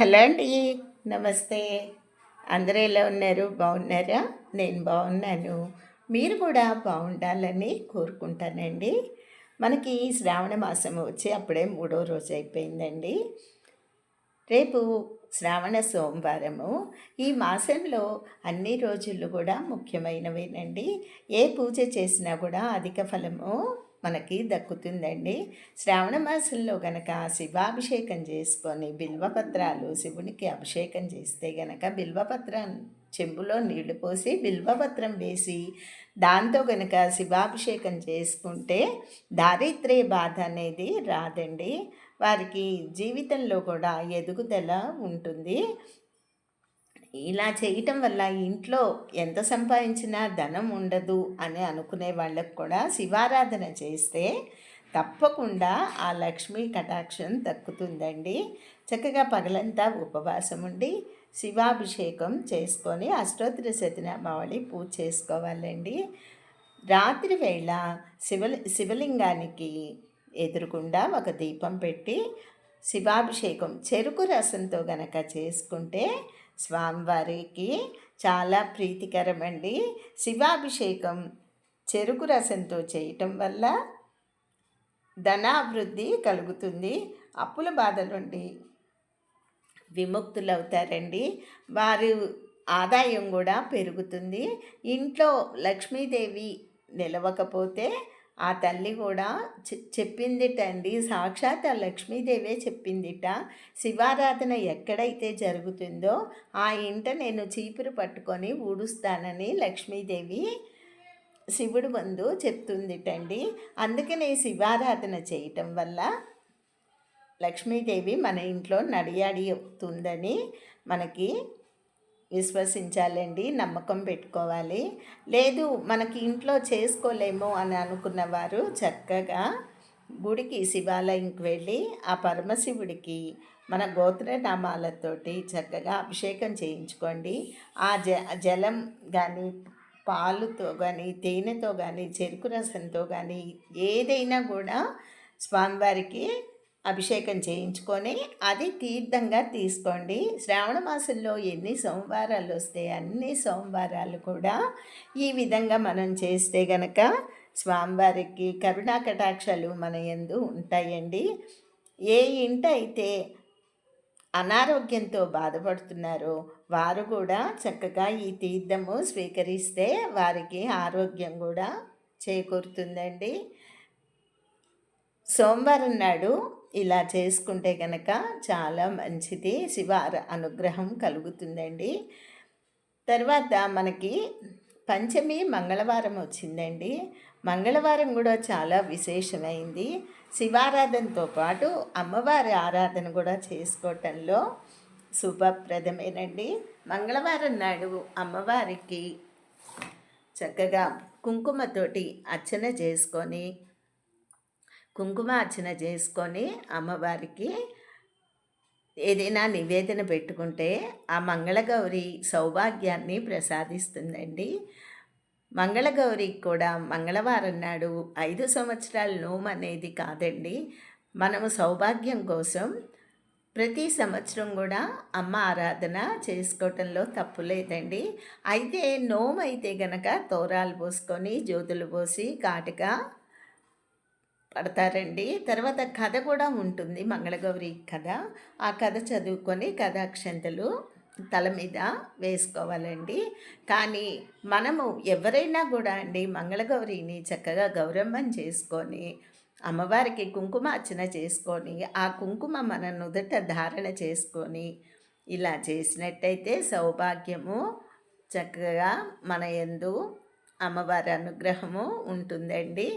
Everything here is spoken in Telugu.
హలో అండి నమస్తే. అందరూ ఎలా ఉన్నారు? బాగున్నారా? నేను బాగున్నాను. మీరు కూడా బాగుండాలని కోరుకుంటానండి. మనకి శ్రావణ మాసం వచ్చి అప్పుడే మూడో రోజు అయిపోయిందండి. రేపు శ్రావణ సోమవారము. ఈ మాసంలో అన్ని రోజులు కూడా ముఖ్యమైనవేనండి. ఏ పూజ చేసినా కూడా అధిక ఫలము మనకి దక్కుతుందండి. శ్రావణ మాసంలో గనక శివాభిషేకం చేసుకొని బిల్వపత్రాలు శివునికి అభిషేకం చేస్తే గనక బిల్వపత్రం చెంబులో నీళ్ళు పోసి బిల్వపత్రం వేసి దాంతో గనక శివాభిషేకం చేసుకుంటే దారిద్ర్య బాధ అనేది రాదండి. వారికి జీవితంలో కూడా ఎదుగుదల ఉంటుంది. ఇలా చేయటం వల్ల ఇంట్లో ఎంత సంపాదించినా ధనం ఉండదు అని అనుకునే వాళ్ళకు కూడా శివారాధన చేస్తే తప్పకుండా ఆ లక్ష్మీ కటాక్షం దక్కుతుందండి. చక్కగా పగలంతా ఉపవాసం ఉండి శివాభిషేకం చేసుకొని అష్టోత్తర శతనామావళి పూజ చేసుకోవాలండి. రాత్రి వేళ శివ శివలింగానికి ఎదురుకుండా ఒక దీపం పెట్టి శివాభిషేకం చెరుకు రసంతో గనక చేసుకుంటే స్వామివారికి చాలా ప్రీతికరమండి. శివాభిషేకం చెరుకు రసంతో చేయటం వల్ల ధనాభివృద్ధి కలుగుతుంది. అప్పుల బాధ నుండి విముక్తులవుతారండి. వారు ఆదాయం కూడా పెరుగుతుంది. ఇంట్లో లక్ష్మీదేవి నిలవకపోతే ఆ తల్లి కూడా చెప్పిందిటండి. సాక్షాత్ ఆ లక్ష్మీదేవే చెప్పిందిట. శివారాధన ఎక్కడైతే జరుగుతుందో ఆ ఇంట నేను చీపురు పట్టుకొని ఊడుస్తానని లక్ష్మీదేవి శివుడు ముందు చెప్తుందిటండి. అందుకనే శివారాధన చేయటం వల్ల లక్ష్మీదేవి మన ఇంట్లో నడియాడి అవుతుందని మనకి విశ్వసించాలండి నమ్మకం పెట్టుకోవాలి. లేదు మనకి ఇంట్లో చేసుకోలేము అని అనుకున్న వారు చక్కగా గుడికి శివాలయంకి వెళ్ళి ఆ పరమశివుడికి మన గోత్రనామాలతోటి చక్కగా అభిషేకం చేయించుకోండి. ఆ జ జలం కానీ పాలుతో కానీ తేనెతో కానీ చెరుకు రసంతో కానీ ఏదైనా కూడా స్వామివారికి అభిషేకం చేయించుకొని అది తీర్థంగా తీసుకోండి. శ్రావణ మాసంలో ఎన్ని సోమవారాలు వస్తే అన్ని సోమవారాలు కూడా ఈ విధంగా మనం చేస్తే గనక స్వామివారికి కరుణా కటాక్షాలు మన ఎందు ఉంటాయండి. ఏ ఇంట అయితే అనారోగ్యంతో బాధపడుతున్నారో వారు కూడా చక్కగా ఈ తీర్థము స్వీకరిస్తే వారికి ఆరోగ్యం కూడా చేకూరుతుందండి. సోమవారం నాడు ఇలా చేసుకుంటే కనుక చాలా మంచిది. శివార అనుగ్రహం కలుగుతుందండి. తర్వాత మనకి పంచమి మంగళవారం వచ్చిందండి. మంగళవారం కూడా చాలా విశేషమైంది. శివారాధనతో పాటు అమ్మవారి ఆరాధన కూడా చేసుకోవటంలో శుభప్రదమేనండి. మంగళవారం నాడు అమ్మవారికి చక్కగా కుంకుమతోటి అర్చన చేసుకొని కుంకుమ అర్చన చేసుకొని అమ్మవారికి ఏదైనా నివేదన పెట్టుకుంటే ఆ మంగళగౌరి సౌభాగ్యాన్ని ప్రసాదిస్తుందండి. మంగళగౌరికి కూడా మంగళవారం నాడు ఐదు సంవత్సరాల నోము అనేది కాదండి. మనము సౌభాగ్యం కోసం ప్రతి సంవత్సరం కూడా అమ్మ ఆరాధన చేసుకోవటంలో తప్పు లేదండి. అయితే నోము అయితే గనక తోరాలు పోసుకొని జ్యోతులు పోసి కాటుగా పడతారండి. తర్వాత కథ కూడా ఉంటుంది. మంగళగౌరి కథ. ఆ కథ చదువుకొని కథాక్షంతలు తల మీద వేసుకోవాలండి. కానీ మనము ఎవరైనా కూడా అండి మంగళగౌరిని చక్కగా గౌరవం చేసుకొని అమ్మవారికి కుంకుమ అర్చన చేసుకొని ఆ కుంకుమ మన నుదట ధారణ చేసుకొని ఇలా చేసినట్టయితే సౌభాగ్యము. చక్కగా మన ఎందు అమ్మవారి అనుగ్రహము ఉంటుందండి.